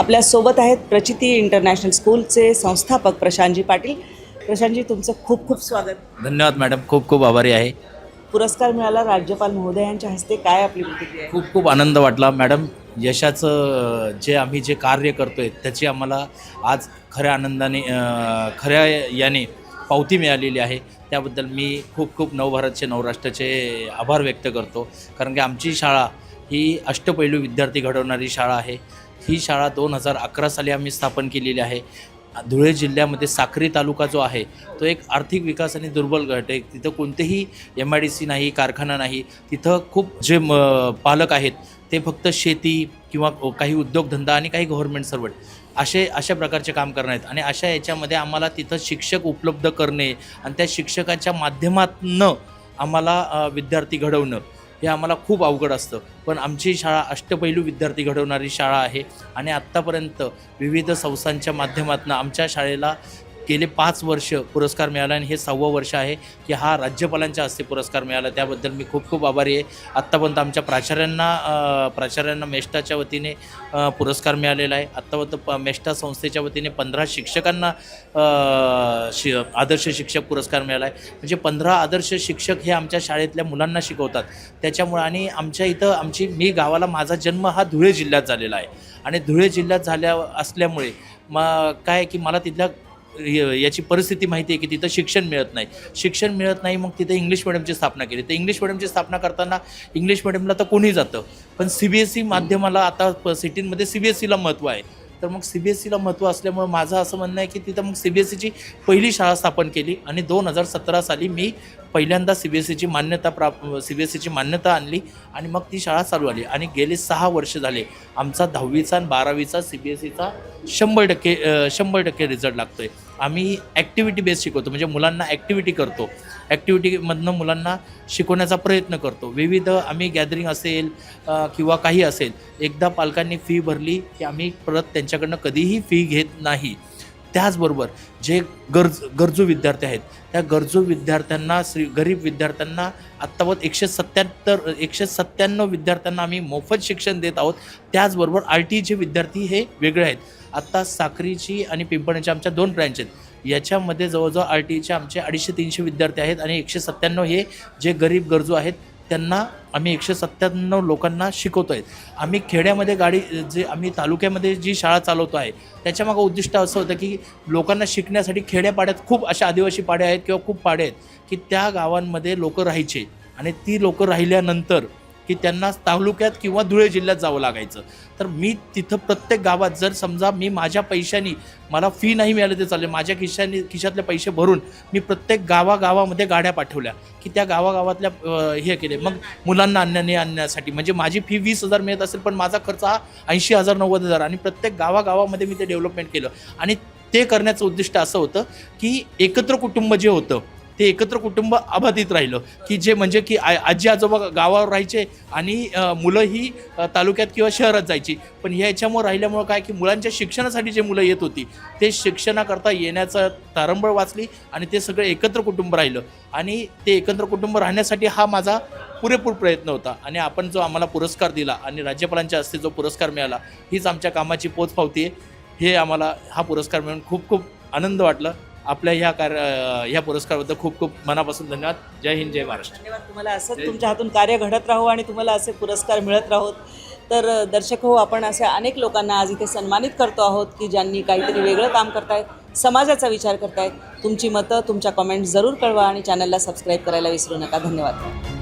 आपल्यासोबत आहेत प्रचिती इंटरनॅशनल स्कूलचे संस्थापक प्रशांतजी पाटील. प्रशांतजी तुमचं खूप खूप स्वागत. धन्यवाद मॅडम खूप खूप आभारी आहे. पुरस्कार मिळाला राज्यपाल महोदयांच्या हस्ते. काय आपली प्रतिक्रिया खूप खूप आनंद वाटला. मॅडम यशाचं जे आम्ही जे कार्य करतोय त्याची आम्हाला आज खऱ्या आनंदाने खऱ्या याने पावती मिळालेली आहे. त्याबद्दल मी खूप खूप नवभारतचे नवराष्ट्राचे आभार व्यक्त करतो. कारण की आमची शाळा ही अष्टपैलू विद्यार्थी घडवणारी शाळा आहे. ही शाळा दोन हजार अकरा साली आम्ही स्थापन केलेली आहे. धुळे जिल्ह्यामध्ये साक्री तालुका जो आहे तो एक आर्थिक विकास आणि दुर्बल गट आहे. तिथं कोणतेही एम आय डी सी नाही कारखाना नाही. तिथं खूप जे म पालक आहेत ते फक्त शेती किंवा काही उद्योगधंदा आणि काही गव्हर्नमेंट सर्वंट असे अशा प्रकारचे काम करणार आहेत. आणि अशा याच्यामध्ये आम्हाला तिथं शिक्षक उपलब्ध करणे आणि त्या शिक्षकाच्या माध्यमातनं आम्हाला विद्यार्थी घडवणं हे आम्हाला खूप अवघड असतं. पण आमची शाळा अष्टपैलू विद्यार्थी घडवणारी शाळा आहे. आणि आत्तापर्यंत विविध संस्थांच्या माध्यमातून आमच्या शाळेला गेले पाच वर्ष पुरस्कार मिळाला आणि हे सहावं वर्ष आहे की हा राज्यपालांच्या हस्ते पुरस्कार मिळाला. त्याबद्दल मी खूप खूप आभारी आहे. आत्तापर्यंत आमच्या प्राचार्यांना प्राचार्यांना मेष्टाच्या वतीने पुरस्कार मिळालेला आहे. आत्तापर्यंत प मेष्टा संस्थेच्या वतीने पंधरा शिक्षकांना शि आदर्श शिक्षक पुरस्कार मिळाला आहे. म्हणजे पंधरा आदर्श शिक्षक हे आमच्या शाळेतल्या मुलांना शिकवतात. त्याच्यामुळे आणि आमच्या इथं आमची मी गावाला माझा जन्म हा धुळे जिल्ह्यात झालेला आहे. आणि धुळे जिल्ह्यात झाल्या असल्यामुळे म काय की मला तिथल्या याची परिस्थिती माहिती आहे की तिथं शिक्षण मिळत नाही. शिक्षण मिळत नाही मग तिथे इंग्लिश मिडियमची स्थापना केली. तर इंग्लिश मिडियमची स्थापना करताना इंग्लिश मिडियमला तर कोणी जातं? पण सी बी एस ई माध्यमाला आता प- सिटींमध्ये सी बी एस सीला महत्त्व आहे. तर मग सी बी एस सीला महत्त्व असल्यामुळे माझं असं म्हणणं आहे की तिथं मग सी बी एस सीची पहिली शाळा स्थापन केली आणि दोन हजार सतरा साली मी पहिल्यांदा सी बी एस सीची मान्यता प्राप सी बी एस सीची मान्यता आणली आणि मग ती शाळा चालू आली. आणि गेले सहा वर्ष झाले आमचा दहावीचा आणि बारावीचा सी बी एस सीचा शंभर टक्के शंभर टक्के रिझल्ट लागतो आहे आम्ही ॲक्टिव्हिटी बेस शिकवतो. म्हणजे मुलांना ॲक्टिव्हिटी करतो. ॲक्टिव्हिटीमधनं मुलांना शिकवण्याचा प्रयत्न करतो. विविध आम्ही गॅदरिंग असेल किंवा काही असेल एकदा पालकांनी फी भरली की आम्ही परत त्यांच्याकडनं कधीही फी घेत नाही. त्याचबरोबर जे गरज गरजू विद्यार्थी आहेत त्या गरजू विद्यार्थ्यांना श्री गरीब विद्यार्थ्यांना आत्तावत एकशे सत्त्याहत्तर एकशे सत्त्याण्णव विद्यार्थ्यांना आम्ही मोफत शिक्षण देत आहोत. त्याचबरोबर आर टीचे विद्यार्थी हे वेगळे आहेत. आत्ता साखरीची आणि पिंपळण्याची आमच्या दोन ब्रँच आहेत. याच्यामध्ये जवळजवळ आर टीचे आमचे अडीचशे तीनशे विद्यार्थी आहेत आणि एकशे सत्त्याण्णव हे जे गरीब गरजू आहेत त्यांना आम्ही एकशे सत्त्याण्णव लोकांना शिकवतो आहे आम्ही खेड्यामध्ये गाडी जे आम्ही तालुक्यामध्ये जी शाळा चालवतो आहे त्याच्यामागं उद्दिष्ट असं होतं की लोकांना शिकण्यासाठी खेड्यापाड्यात खूप अशा आदिवासी पाड्या आहेत किंवा खूप पाड्या आहेत की त्या गावांमध्ये लोकं राहायचे आणि ती लोकं राहिल्यानंतर की त्यांना तालुक्यात किंवा धुळे जिल्ह्यात जावं लागायचं. तर मी तिथं प्रत्येक गावात जर समजा मी माझ्या पैशानी मला फी नाही मिळाली ते चालेल. माझ्या खिशाने खिशातले पैसे भरून मी प्रत्येक गावागावामध्ये गाड्या पाठवल्या की त्या गावागावातल्या हे केले. मग मुलांना आणण्याने आणण्यासाठी. म्हणजे माझी फी वीस हजार मिळत असेल पण माझा खर्च हा ऐंशी हजार नव्वद हजार. आणि प्रत्येक गावागावामध्ये मी ते डेव्हलपमेंट केलं. आणि ते करण्याचं उद्दिष्ट असं होतं की एकत्र कुटुंब जे होतं ते एकत्र कुटुंब अबाधित राहिलं. की जे म्हणजे की आ आजी आजोबा गावावर राहायचे आणि मुलं ही तालुक्यात किंवा शहरात जायची. पण याच्यामुळं राहिल्यामुळं काय की मुलांच्या शिक्षणासाठी जे मुलं येत होती ते शिक्षणाकरता येण्याचं तारंबळ वाचली आणि ते सगळं एकत्र कुटुंब राहिलं. आणि ते एकत्र कुटुंब राहण्यासाठी हा माझा पुरेपूर प्रयत्न होता. आणि आपण जो आम्हाला पुरस्कार दिला आणि राज्यपालांच्या हस्ते जो पुरस्कार मिळाला हीच आमच्या कामाची पोचपावती आहे. हे आम्हाला हा पुरस्कार मिळून खूप खूप आनंद वाटलं. आपल्या ह्या कार्य ह्या पुरस्काराबद्दल खूप खूप मनापासून धन्यवाद. जय हिंद जय महाराष्ट्र. धन्यवाद तुम्हाला असंच तुमच्या हातून कार्य घडत राहू आणि तुम्हाला असे पुरस्कार मिळत राहोत. तर दर्शक हो आपण अशा अनेक लोकांना आज इथे सन्मानित करतो आहोत की ज्यांनी काहीतरी वेगळं काम करतायत समाजाचा विचार करतायत तुमची मतं तुमच्या कमेंट्स जरूर कळवा आणि चॅनलला सबस्क्राईब करायला विसरू नका. धन्यवाद.